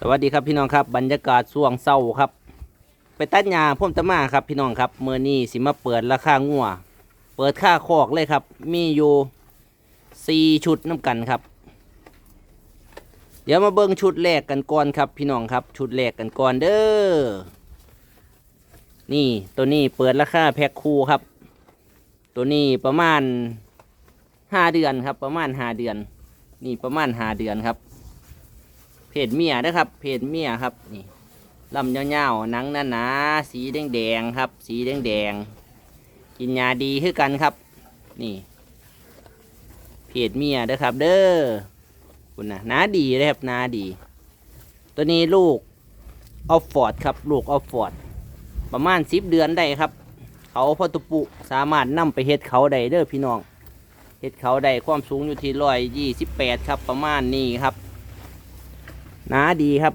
สวัสดีครับพี่น้องครับบรรยากาศช่วงเศร้าครับ ไปตัดหญ้าพ่มตะมาครับพี่น้องครับเมื่อนี้สิมาเปิดราคางัวเปิดค่าคอกเลยครับ มีอยู่สี่ชุดน้ำกันครับ เดี๋ยวมาเบิ่งชุดแรกกันก่อนครับ พี่น้องครับ ชุดแรกกันก่อนเด้อนี่ตัวนี้เปิดราคาแพ็คคู่ครับ ตัวนี้ประมาณห้าเดือนครับ ประมาณห้าเดือน นี่ประมาณห้าเดือนครับ เพศเมียนะครับ เพศเมียครับ นี่ลำยาวๆหนังหนาๆสีแดงๆครับ สีแดงๆกินยาดีคือกันครับ นี่เพศเมียนะครับ เด้อคุณนะนาดีเลยครับนาดี ตัวนี้ลูกออฟฟอร์ดครับลูกออฟฟอร์ดประมาณสิบเดือนได้ครับ เขาพอตุปุสามารถนำไปเฮ็ดเขาได้เด้อพี่น้องเฮ็ดเขาได้ความสูงอยู่ที่ร้อยยี่สิบแปดครับประมาณนี้ครับ หนาดีครับ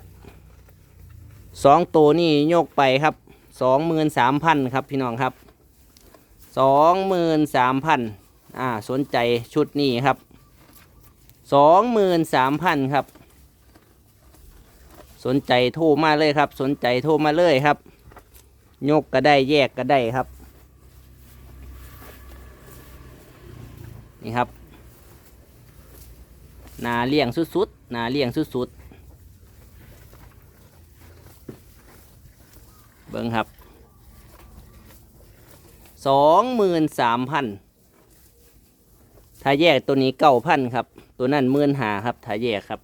สองตัวนี่โยกไปครับสองหมื่นสามพันครับพี่น้องครับสองหมื่นสามพันอ่าสนใจชุดนี้ครับสองหมื่นสามพันครับ สนใจโทรมาเลยครับ สนใจโทรมาเลยครับ ยกก็ได้แยกก็ได้ครับ นี่ครับนาเลี้ยงสุดๆนาเลี้ยงสุดๆ เบิ้งครับสองหมื่นสามพันถ้าแยกตัวนี้เก้าพันครับ ตัวนั้นหมื่นหาครับ ถ้าแยกครับ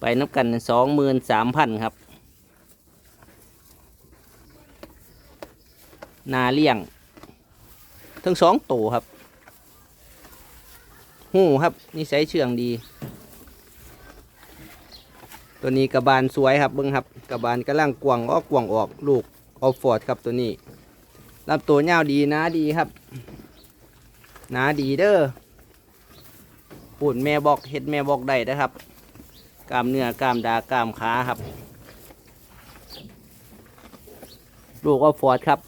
ไปนับกันสองหมื่นสามพันครับ นาเลี้ยง ทั้งสองตัวครับ หูครับนิสัยเชื่องดี ตัวนี้กระบาลสวยครับเบิ้งครับกระบาลกำลังกวางออกกวางออกลูกออฟฟอร์ดครับตัวนี้ลำตัวยาวดีนะดีครับหนาดีเด้อปุ่นแม่บอกเห็ดแม่บอกได้นะครับกล้ามเนื้อกล้ามดากล้ามขาครับ ลูกออฟฟอร์ดครับ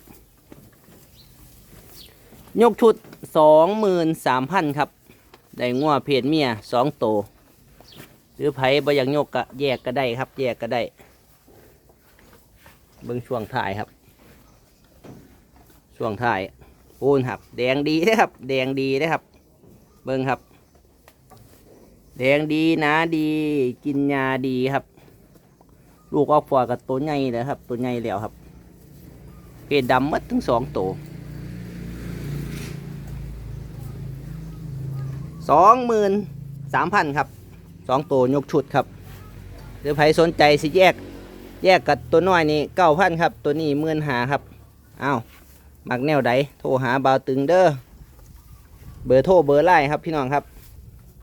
ยกชุดสองหมื่นสามพันครับ ได้งัวเพศเมียสองโตว หรือไผบ่อยากโยกก็แยกก็ได้ครับ แยกก็ได้ เบิ่งช่วงถ่ายครับ ช่วงถ่ายโอนครับ แดงดีนะครับ แดงดีนะครับ เบิ่งครับ แดงดีนะดี กินยาดีครับ ลูกออกฟอกับตัวใหญ่เลยครับ ตัวใหญ่แล้วครับเพศดำมัดทั้งสองตัวสองหมื่นสามพันครับ สองตัวยกชุดครับหรือใครสนใจสิแยก แยกกับตัวน้อยนี่เก้าพันครับ ตัวนี้หมื่นหาครับอ้าวมักแนวใดโทรหาบาวตึงเด้อเบอร์โทรเบอร์ไล่ครับพี่น้องครับ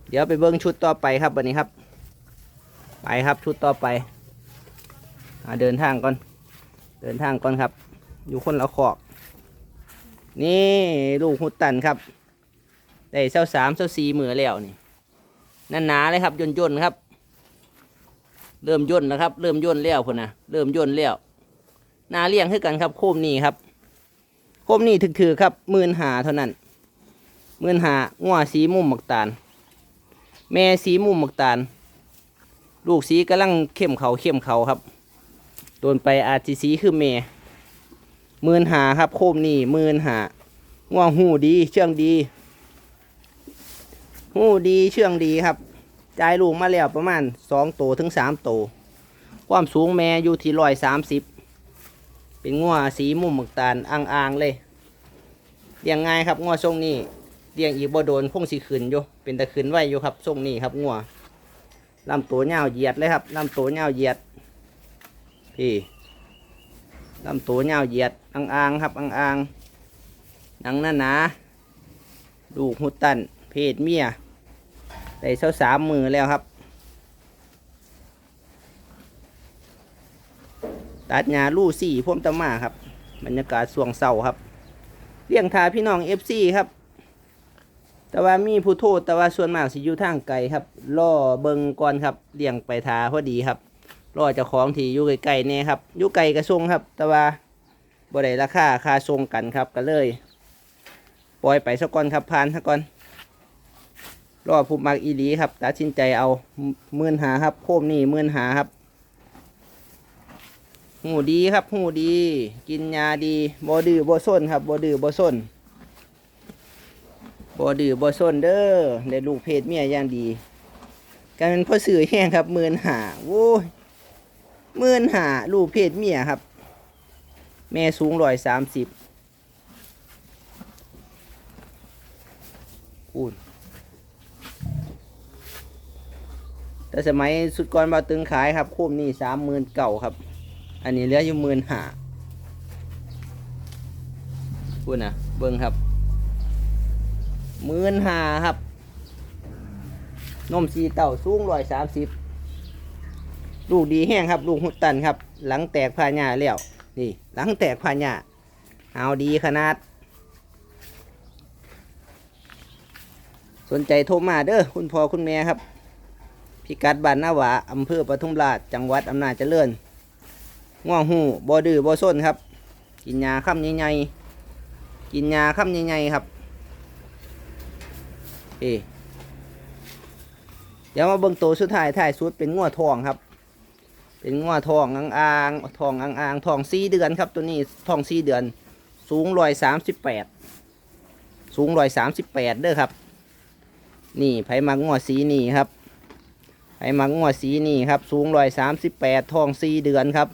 เดี๋ยวไปเบิ้งชุดต่อไปครับวันนี้ครับ ไปครับชุดต่อไปอเดินทางก่อน เดินทางก่อนครับ อยู่คนละขอก นี่ลูกหุดตันครับ ได้เส้าสามเส้าสี่มือแล้วนี่ หนาเลยครับย่นย่นครับ เริ่มย่นแล้วครับ เริ่มย่นแล้วพุ่นนะเริ่มย่นแล้วหนาเลี้ยงคือกันครับ โคมนี่ครับ โคมนี่ถือๆครับหมื่นหาเท่านั้นหมื่นหางัวสีมุมหมักตาล แม่สีมุมหมักตาล ลูกสีกำลังเข้มเขาเข้มเขาครับโดนไปอาจสิสีคือแม่หมื่นหาครับ โคมนี่หมื่นหางัวหูดี เชื่องดี หูดีเชื่องดีครับจ่ายลูกมาแล้วประมาณสองโตถึงสามโต ความสูงแม่อยู่ที่ร้อยสามสิบเป็นงัวสีมุมหมึกตาลอ่างๆเลยเลี้ยงง่ายครับงัวทรงนี้เลี้ยงอีกบ่โดนคงสีขืนอยู่เป็นตะขืนไว้อยู่ครับทรงนี้ครับงัวลำตัวเงาวเหยียดเลยครับลำตัวเงาวเหยียดพี่ลำตัวเงาวเหยียดอ่างๆครับอ่างๆหนังหนาหนาๆลูกหุตันเพศเมีย ได้เท่าสามมือแล้วครับ ตัดหญ้าลู่สี่พ่มตะมาครับ บรรยากาศสวงเศร้าครับเลี้ยงทาพี่น้องเอฟซีครับ แต่ว่ามีผู้โทษแต่ว่าส่วนมากสิอยู่ทางไกลครับล่อเบิงก่อนครับเลี้ยงไปทาพอดีครับล่อเจ้าของที่อยู่ไกลๆเนี่ยครับอยู่ไกลกระทรงครับ แต่ว่าบ่ได้ราคาค่าทรงกันครับก็เลย ปล่อยไปสักก่อนครับผ่านสักก่อน รอผู้มักอีลีครับตัดสินใจเอาหมื่นหาครับโคมนี่หมื่นหาครับหูดีครับหูดี กินยาดีบ่ดื้อบ่ซนครับบ่ดื้อบ่ซนบ่ดื้อบ่ซนเด้อได้ลูกเพศเมียอย่างดีการเป็นพ่อสื่อแห้งครับหมื่นหาโว้ยหมื่นหาลูกเพศเมียครับ แม่สูงร้อยสามสิบพูด แต่สมัยสุดก่อนบาตึงขายครับคุ้มนี่สามหมื่นเก่าครับ อันนี้เหลืออยู่หมื่นหาพูดนะเบิ้งครับหมื่นหาครับ นมสีเต่าสูงร้อยสามสิบลูกดีแห้งครับ ลูกหุดตันครับ หลังแตกพาญาแล้ว นี่ หลังแตกพาญาเอาดีขนาด สนใจโทรมาเด้อคุณพ่อคุณแม่ครับ พิกัดบ้านนาหวาอำเภอปทุมราชจังหวัดอำนาจเจริญง่วงหูบ่ดื้อบ่ส้นครับ กินยาค่ำใหญ่ๆกินยาค่ำใหญ่ๆครับเอเดี๋ยวมาเบิ่งตัวสุดท้ายท้ายสุดเป็นง่วทองครับ เป็นง่วทองอ่างอ่างทองอ่างอ่างทองสี่เดือนครับตัวนี้ทองสี่เดือน สูงร้อยสามสิบแปดสูงร้อยสามสิบแปดเด้อครับ นี่ไผมักง่วสีนี่ครับ ไผมักง่วสีนี่ครับ สูงร้อยสามสิบแปดทองสี่เดือนครับ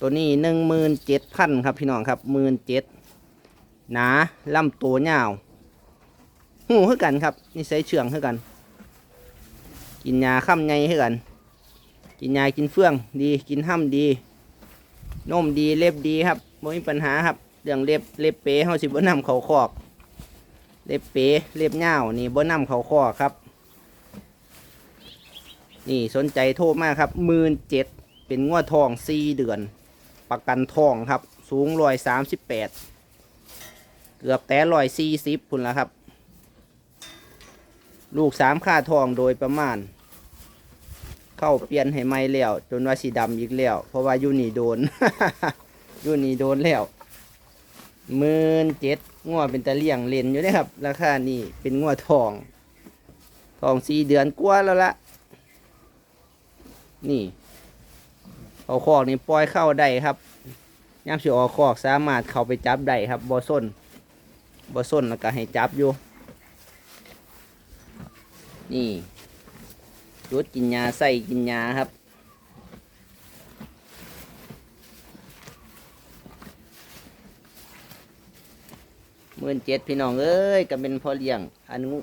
ตัวนี้หนึ่งหมื่นเจ็ดพันครับพี่น้องครับหมื่นเจ็ดหนาลำตัวยาวหูคือกันครับนี่ใส่เชืองคือกัน กินยาค่ำไงคือกัน กินยากินเฟื่องดีกินห้ำดีนมดีเล็บดีครับไม่มีปัญหาครับเรื่องเล็บเล็บเป๋เฮาสิบ่นำเขาคอก เล็บเป๋เล็บยาวนี่บ่นำเขาคอกครับ นี่สนใจโทรมากครับหมื่นเจ็ดเป็นงวดทองสี่เดือน ประกันทองครับ สูงร้อยสามสิบแปดเกือบแต่ร้อยสี่สิบพุ่นล้วครับ ลูกสามค่าทองโดยประมาณ เข้าเปลี่ยนให้ไม่แล้ว จนว่าสีดำอีกแล้ว เพราะว่ายูนี่โดนยูนี่โดนแล้วหมื่นเจ็ดงวดเป็นตะเลี่ยงเลนอยู่เด้ครับ ราคานี่เป็นงวดทอง ทองสี่เดือนกว่าแล้วละ นี่เอาคอกนี่ปล่อยเข้าได้ครับย่ำสิออกคอกสามารถเข้าไปจับได้ครับบอส้นบอส้นแล้วก็ให้จับอยู่ นี่จุดกินยาใส่กินยาครับหมื่นเจ็ดพี่น้องเอ้ยก็เป็นพอเลี้ยง อันงู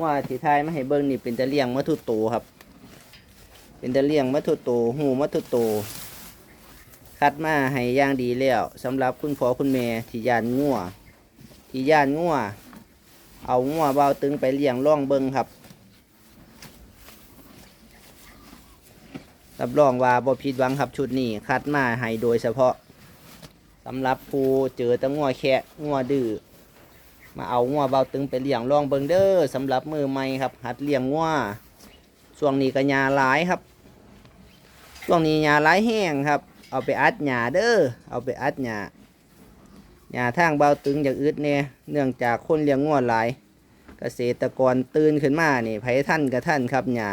ว่าที่ทายมาให้เบิ่งนี่เป็นตะเลี้ยงมัทุโตครับ เป็นตะเลียงมัทุโตหูมัทุโต คัดมาให้ย่างดีแล้วสำหรับคุณพ่อคุณแม่ที่ยานงัวที่ยานงัวเอางัวเบาตึงไปเลี้ยงล่องเบิงครับรับรองว่าบ่ผิดหวังครับชุดนี้คัดมาให้โดยเฉพาะสำหรับผู้เจอตะงัวแคะงัวดื้อมาเอางัวเบาตึงไปเลี้ยงล่องเบิงเด้อสำหรับมือใหม่ครับ หัดเลี้ยงงัว ช่วงนี้ก็ยาหลายครับช่วงนี้ยาหลายแห้งครับ เอาไปอัดหญ้าเด้อเอาไปอัดหญ้าหญ้าทางเบาตึงจากอึดเนี่ยเนื่องจากคนเลี้ยงงัวหลาย เกษตรกรตื่นขึ้นมานี่ไผท่านกับท่านครับหญ้า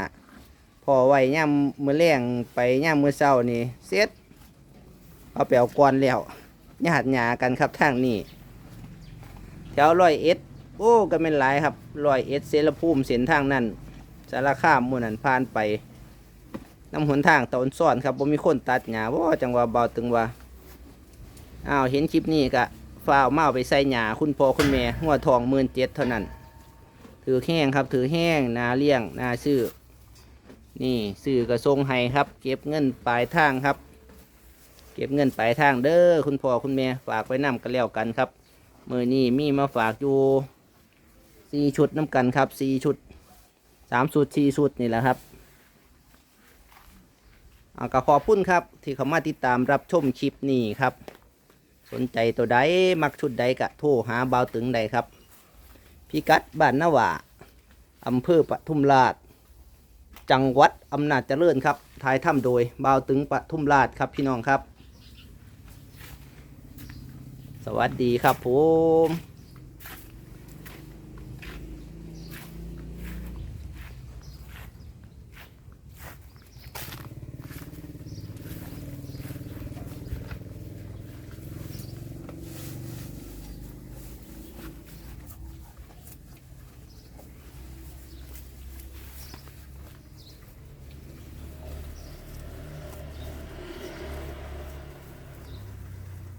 พอไว้ย่ำมือแรงไปย่ำมือเศร้านี่เสร็จเอาไปเอากวนแล้วญาติหญ้ากันครับทางนี้แถวร้อยเอ็ดโอ้ก็เป็นหลายครับร้อยเอ็ดเซรภูมิเส้นทางนั้นารคามมู่นันผ่านไปน้ำหนทางตอนซ่อนครับบ่มีคนตัดหญ้าว่าจังว่าเบาตึงว่าอ้าวเห็นคลิปนี้ก็ฝ้าวมาเอาไปใส่หญ้าคุณพ่อคุณแม่หัวทองหมื่นเจ็ดเท่านั้น ถือแห้งครับ ถือแห้งนาเลี้ยงนาซื้อนี่ซื้อกระทรงให้ครับ เก็บเงินปลายทางครับ เก็บเงินปลายทางเด้อคุณพ่อคุณแม่ฝากไว้นำกันแล้วกันครับมือนี้มีมาฝากอยู่สี่ชุดน้ำกันครับสี่ชุด สามชุดสี่ชุดนี่แหละครับเอาก็ขอบคุณครับ ที่เข้ามาติดตามรับชมคลิปนี้ครับ สนใจตัวใดมักชุดใดกะโทรหาเบาตึงใดครับ พิกัดบ้านนาวาอำเภอปทุมราช จังหวัดอำนาจเจริญครับถ่ายทำโดยเบาตึงปทุมราชครับพี่น้องครับ สวัสดีครับผม